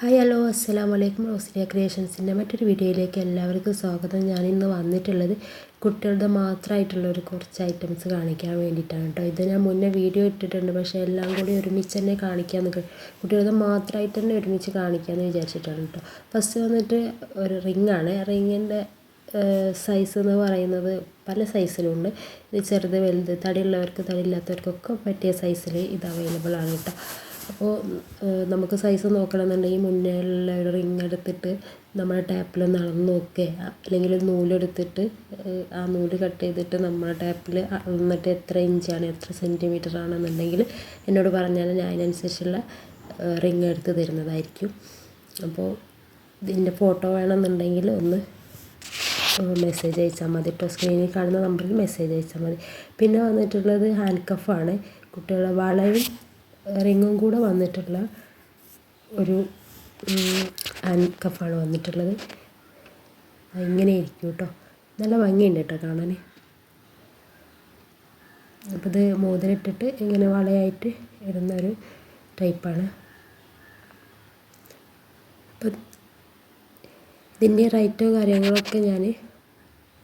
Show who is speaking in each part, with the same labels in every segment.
Speaker 1: Hi hello അസ്സാം വലൈക്കും റോസിനിയ ക്രിയേഷൻസിന്റെ മറ്റൊരു വീഡിയോയിലേക്ക് എല്ലാവർക്കും സ്വാഗതം. ഞാൻ ഇന്ന് വന്നിട്ടുള്ളത് കുട്ടികളുടെ മാത്രമായിട്ടുള്ള ഒരു കുറച്ച് ഐറ്റംസ് കാണിക്കാൻ വേണ്ടിയിട്ടാണ് കേട്ടോ. ഇത് ഞാൻ മുന്നേ വീഡിയോ ഇട്ടിട്ടുണ്ട് പക്ഷേ എല്ലാം കൂടി ഒരുമിച്ച് തന്നെ കാണിക്കാമെന്ന് കുട്ടികളുടെ മാത്രമായിട്ട് തന്നെ ഒരുമിച്ച് കാണിക്കാമെന്ന് വിചാരിച്ചിട്ടാണ് കേട്ടോ. ഫസ്റ്റ് വന്നിട്ട് ഒരു റിങ്ങാണ്. റിങ്ങിന്റെ സൈസ് എന്ന് പറയുന്നത് പല സൈസിലുണ്ട് ഇത് ചെറുത് വലുത് തടിയുള്ളവർക്ക് തടിയില്ലാത്തവർക്കൊക്കെ പറ്റിയ സൈസിൽ ഇത് അവൈലബിൾ ആണ് കേട്ടോ. അപ്പോൾ നമുക്ക് സൈസ് നോക്കണമെന്നുണ്ടെങ്കിൽ മുന്നേ ഉള്ള ഒരു റിങ് എടുത്തിട്ട് നമ്മുടെ ടാപ്പിൽ ഒന്ന് നടന്ന് നോക്കുക. അല്ലെങ്കിൽ നൂലെടുത്തിട്ട് ആ നൂൽ കട്ട് ചെയ്തിട്ട് നമ്മുടെ ടാപ്പിൽ എന്നിട്ട് എത്ര ഇഞ്ചാണ് എത്ര സെന്റിമീറ്റർ ആണെന്നുണ്ടെങ്കിൽ എന്നോട് പറഞ്ഞാൽ ഞാൻ അതിനനുസരിച്ചുള്ള റിങ് എടുത്ത് തരുന്നതായിരിക്കും. അപ്പോൾ ഇതിന്റെ ഫോട്ടോ വേണമെന്നുണ്ടെങ്കിൽ ഒന്ന് മെസ്സേജ് അയച്ചാൽ മതി. കേട്ടോ സ്ക്രീനിൽ കാണുന്ന നമ്പറിൽ മെസ്സേജ് അയച്ചാൽ മതി. പിന്നെ വന്നിട്ടുള്ളത് ഹാൻഡ് കഫാണ് കുട്ടികളുടെ വളയും റിങ്ങും കൂടെ വന്നിട്ടുള്ള ഒരു ഹാൻഡ് കഫാണ് വന്നിട്ടുള്ളത്. ഇങ്ങനെ ഇരിക്കും കേട്ടോ നല്ല ഭംഗിയുണ്ട് കേട്ടോ കാണാൻ അപ്പോൾ ഇത് മോതിരിട്ടിട്ട് ഇങ്ങനെ വളയായിട്ട് ഇടുന്ന ഒരു ടൈപ്പാണ്. അപ്പം ഇതിന്റെ റൈറ്റോ കാര്യങ്ങളൊക്കെ ഞാൻ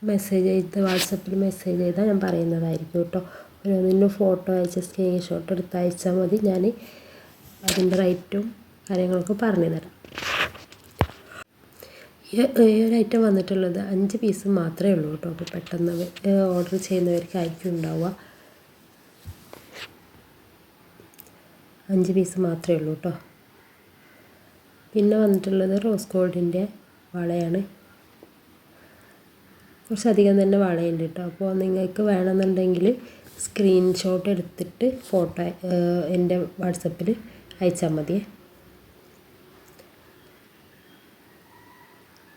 Speaker 1: മെസ്സേജ് ചെയ്ത് വാട്സപ്പിൽ മെസ്സേജ് ചെയ്താൽ ഞാൻ പറയുന്നതായിരിക്കും കേട്ടോ ഓരോന്നിന്റെ ഫോട്ടോ അയച്ച് സ്ക്രീൻഷോട്ട് എടുത്ത് അയച്ചാൽ മതി. ഞാൻ അതിന്റെ റേറ്റും കാര്യങ്ങളൊക്കെ പറഞ്ഞു തരാം. ഈ ഒരു ഐറ്റം വന്നിട്ടുള്ളത് അഞ്ച് പീസ് മാത്രമേ ഉള്ളൂ കേട്ടോ. അപ്പോൾ പെട്ടെന്ന് ഓർഡർ ചെയ്യുന്നവർക്ക് ചെയ്യുന്നവർക്കായിരിക്കും ഉണ്ടാവുക. അഞ്ച് പീസ് മാത്രമേ ഉള്ളൂ കേട്ടോ. പിന്നെ വന്നിട്ടുള്ളത് റോസ് ഗോൾഡിന്റെ വളയാണ്. കുറച്ചധികം തന്നെ വളയുണ്ട് കേട്ടോ. അപ്പോൾ നിങ്ങൾക്ക് വേണമെന്നുണ്ടെങ്കിൽ സ്ക്രീൻഷോട്ട് എടുത്തിട്ട് ഫോട്ടോ എന്റെ വാട്സപ്പിൽ അയച്ചാൽ മതിയേ.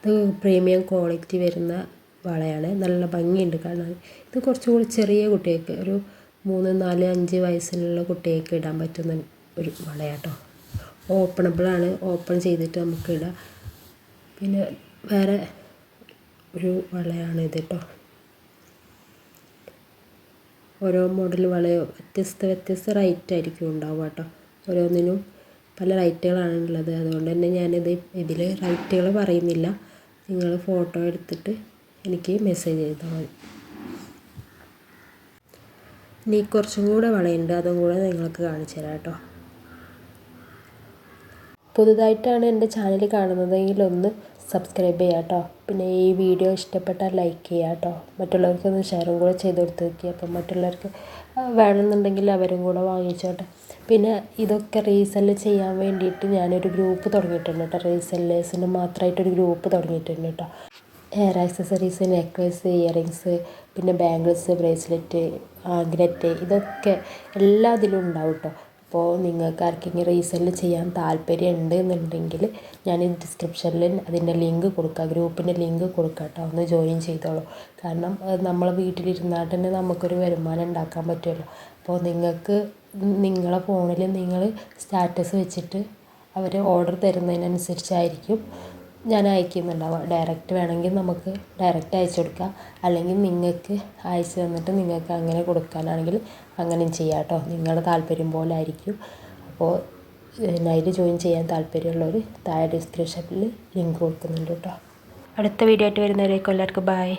Speaker 1: ഇത് പ്രീമിയം ക്വാളിറ്റി വരുന്ന വളയാണ്. നല്ല ഭംഗിയുണ്ട് കാരണം ഇത് കുറച്ചും കൂടി ചെറിയ കുട്ടികൾക്ക് ഒരു മൂന്ന് നാല് അഞ്ച് വയസ്സിലുള്ള കുട്ടികൾക്ക് ഇടാൻ പറ്റുന്ന ഒരു വളയാട്ടോ. ഓപ്പണബിളാണ്. ഓപ്പൺ ചെയ്തിട്ട് നമുക്ക് ഇടാം. പിന്നെ വേറെ ഒരു വളയാണ് ഇത് കേട്ടോ ഓരോ മോഡൽ വളയോ വ്യത്യസ്ത വ്യത്യസ്ത റേറ്റ് ആയിരിക്കും ഉണ്ടാവുക കേട്ടോ. ഓരോന്നിനും പല റേറ്റുകളാണ് ഉള്ളത്. അതുകൊണ്ട് തന്നെ ഞാനിത് ഇതിൽ റേറ്റുകൾ പറയുന്നില്ല. നിങ്ങൾ ഫോട്ടോ എടുത്തിട്ട് എനിക്ക് മെസ്സേജ് ചെയ്താൽ മതി. ഇനി കുറച്ചും കൂടെ വളയുണ്ട്. അതും കൂടെ നിങ്ങൾക്ക് കാണിച്ചു തരാം കേട്ടോ. പുതുതായിട്ടാണ് എന്റെ ചാനൽ കാണുന്നതെങ്കിൽ ഒന്ന് സബ്സ്ക്രൈബ് ചെയ്യുക കേട്ടോ പിന്നെ ഈ വീഡിയോ ഇഷ്ടപ്പെട്ടാൽ ലൈക്ക് ചെയ്യുക കേട്ടോ മറ്റുള്ളവർക്കൊന്ന് ഷെയറും കൂടെ ചെയ്ത് കൊടുത്ത് നോക്കി അപ്പം മറ്റുള്ളവർക്ക് വേണമെന്നുണ്ടെങ്കിൽ അവരും കൂടെ വാങ്ങിച്ചോട്ടെ. പിന്നെ ഇതൊക്കെ റീസെല്ല് ചെയ്യാൻ വേണ്ടിയിട്ട് ഞാനൊരു ഗ്രൂപ്പ് തുടങ്ങിയിട്ടുണ്ട് കേട്ടോ റീസെല്ലേഴ്സിന് മാത്രമായിട്ടൊരു ഗ്രൂപ്പ് തുടങ്ങിയിട്ടുണ്ട് കേട്ടോ ഹെയർ ആക്സസറീസ് നെക്ലേസ് ഇയറിങ്സ് പിന്നെ ബാംഗിൾസ് ബ്രേസ്ലെറ്റ് ആഗ്രറ്റ് ഇതൊക്കെ എല്ലാ ഇതിലും ഉണ്ടാവും കേട്ടോ അപ്പോൾ നിങ്ങൾക്ക് ആർക്കെങ്കിലും റീസെൽ ചെയ്യാൻ താല്പര്യം ഉണ്ട് എന്നുണ്ടെങ്കിൽ ഞാൻ ഡിസ്ക്രിപ്ഷനിൽ അതിന്റെ ലിങ്ക് കൊടുക്കാം ഗ്രൂപ്പിന്റെ ലിങ്ക് കൊടുക്കാം കേട്ടോ ഒന്ന് ജോയിൻ ചെയ്തോളൂ. കാരണം നമ്മൾ വീട്ടിലിരുന്നാൽ തന്നെ നമുക്കൊരു വരുമാനം ഉണ്ടാക്കാൻ പറ്റുമല്ലോ. അപ്പോൾ നിങ്ങൾക്ക് നിങ്ങളെ ഫോണിൽ നിങ്ങൾ സ്റ്റാറ്റസ് വെച്ചിട്ട് അവർ ഓർഡർ തരുന്നതിനനുസരിച്ചായിരിക്കും ഞാൻ അയക്കുന്നുണ്ടാവുക ഡയറക്റ്റ് വേണമെങ്കിൽ നമുക്ക് ഡയറക്റ്റ് അയച്ചു കൊടുക്കാം. അല്ലെങ്കിൽ നിങ്ങൾക്ക് അയച്ചു തന്നിട്ട് നിങ്ങൾക്ക് അങ്ങനെ കൊടുക്കാനാണെങ്കിൽ അങ്ങനെയും ചെയ്യാം കേട്ടോ. നിങ്ങളുടെ താല്പര്യം പോലെ ആയിരിക്കും. അപ്പോൾ അതിൽ ജോയിൻ ചെയ്യാൻ താല്പര്യമുള്ളവർ താഴെ ഡിസ്ക്രിപ്ഷനിൽ ലിങ്ക് കൊടുക്കുന്നുണ്ട് കേട്ടോ. അടുത്ത വീഡിയോ ആയിട്ട് വരുന്നവരേക്കും എല്ലാവർക്കും ബൈ